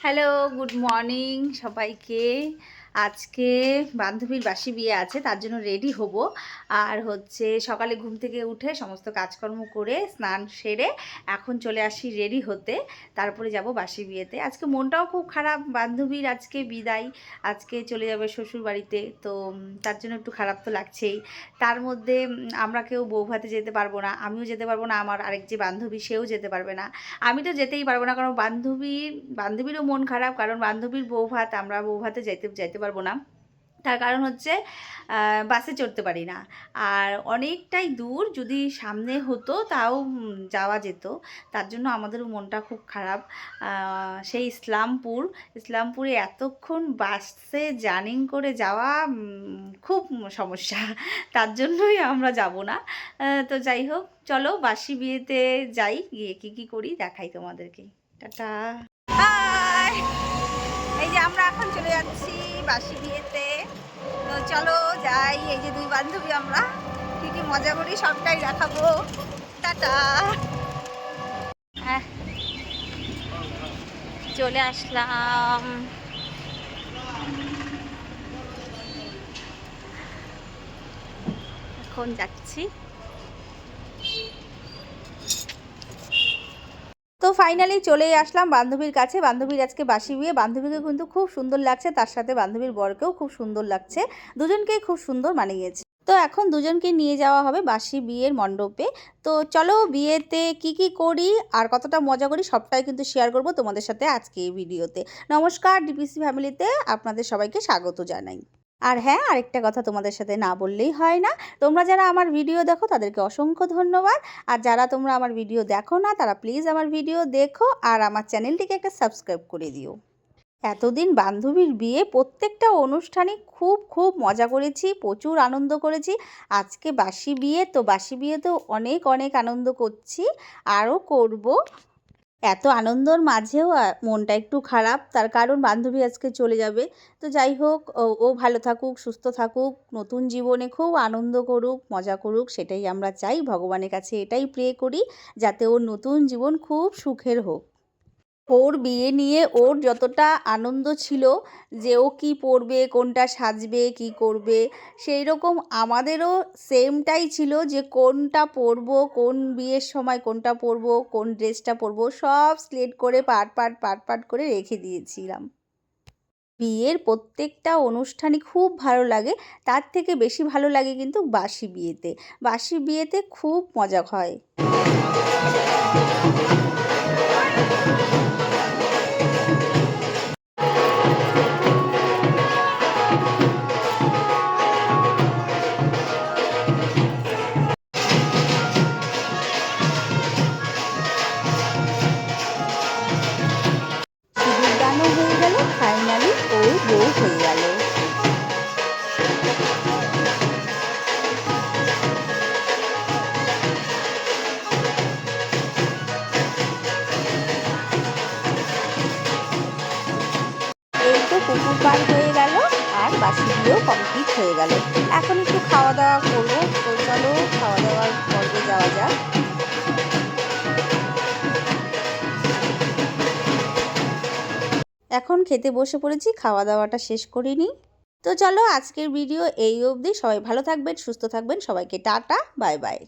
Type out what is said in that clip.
Hello good morning সবাইকে। আজকে বান্ধবীর বাসি বিয়ে আছে, তার জন্য রেডি হব। আর হচ্ছে সকালে ঘুম থেকে উঠে সমস্ত কাজকর্ম করে স্নান সেরে এখন চলে আসি রেডি হতে। তারপরে যাব বাসি বিয়েতে। আজকে মনটাও খুব খারাপ, বান্ধবীর আজকে বিদায়। আজকে চলে যাবে শ্বশুর বাড়িতে, তো তার জন্য একটু খারাপ তো লাগছেই। তার মধ্যে আমরা কেউ বউ ভাতে যেতে পারব না, আমিও যেতে পারব না, আমার আরেক যে বান্ধবী, সেও যেতে পারবে না। আমি তো যেতেই পারব না, কারণ বান্ধবীর, বান্ধবীরও মন খারাপ, কারণ বান্ধবীর বউ ভাত, আমরা বউ ভাতে যাইতে যাইতে পারব না। তার কারণ হচ্ছে বাসে চড়তে পারি না। আর অনেকটাই দূর যদি সামনে হতো, তাও যাওয়া যেত। তার জন্য আমাদেরও মনটা খুব খারাপ। সেই ইসলামপুর, ইসলামপুরে এতক্ষণ বাসে জার্নিং করে যাওয়া খুব সমস্যা। তার জন্যই আমরা যাব না। তো যাই হোক, চলো বাসি বিয়েতে যাই, গিয়ে কী কী করি দেখাই তোমাদেরকে। টাটা। এই যে আমরা এখন চলে যাচ্ছি বাসি বিয়েতে। তো চলো যাই, এই যে দুই বান্ধবী আমরা। কি কি মজা করি সবটাই দেখাবো। টাটা। চলে আসলাম। এখন যাচ্ছি। তো ফাইনালি চলেই আসলাম বান্ধবীর কাছে। বান্ধবীর আজকে বাসি বিয়ে। বান্ধবীকে কিন্তু খুব সুন্দর লাগছে। তার সাথে বান্ধবীর বরকেও খুব সুন্দর লাগছে। দুজনকেই খুব সুন্দর মানিয়েছে। তো এখন দুজনকে নিয়ে যাওয়া হবে বাসি বিয়ের মণ্ডপে। তো চলো বিয়েতে কি কি করি আর কতটা মজা করি সবটাই কিন্তু শেয়ার করব তোমাদের সাথে আজকে এই ভিডিওতে নমস্কার ডিপিসি ফ্যামিলিতে আপনাদের সবাইকে স্বাগত জানাই। আর হ্যাঁ আরেকটা কথা তোমাদের সাথে না বললেই হয় না। তোমরা যারা আমার ভিডিও দেখো, তাদেরকে অসংখ্য ধন্যবাদ। আর যারা তোমরা আমার ভিডিও দেখো না, তারা প্লিজ আমার ভিডিও দেখো আর আমার চ্যানেলটিকে একটা সাবস্ক্রাইব করে দিও। এতদিন বান্ধবীর বিয়ে, প্রত্যেকটা অনুষ্ঠানে খুব খুব মজা করেছি, প্রচুর আনন্দ করেছি। আজকে বাসি বিয়ে, তো বাসি বিয়ে তো অনেক অনেক আনন্দ করছি। আরও করব। এত আনন্দর মাঝেও মনটা একটু খারাপ। তার কারণ বান্ধবী আজকে চলে যাবে। তো যাই হোক, ও- ভালো থাকুক, সুস্থ থাকুক, নতুন জীবনে খুব আনন্দ করুক, মজা করুক, সেটাই আমরা চাই। ভগবানের কাছে এটাই প্রে করি, যাতে ওর নতুন জীবন খুব সুখের হোক। ওর বিয়ে নিয়ে ওর যতটা আনন্দ ছিল যে ও কী পরবে, কোনটা সাজবে, কী করবে সেই রকম আমাদেরও সেমটাই ছিল যে কোনটা পরবো, কোন বিয়ের সময় কোনটা পরবো, কোন ড্রেসটা পরবো, সব স্লেট করে পাট পাট পাট পাট করে রেখে দিয়েছিলাম। বিয়ের প্রত্যেকটা অনুষ্ঠানই খুব ভালো লাগে, তার থেকে বেশি ভালো লাগে কিন্তু বাসি বিয়েতে। বাসি বিয়েতে খুব মজা হয়। এই তো পুকুর পার হয়ে গেল আর বাসি কমপ্লিট হয়ে গেল। এখন একটু খাওয়া দাওয়া করব। চলো খাওয়া দাওয়ার পর্বে যাওয়া যাক। এখন খেতে বসে পড়েছি খাওয়া দাওয়াটা শেষ করিনি। তো চলো আজকের ভিডিও এই অবধি। সবাই ভালো থাকবেন, সুস্থ থাকবেন। সবাইকে টাটা, বাই বাই।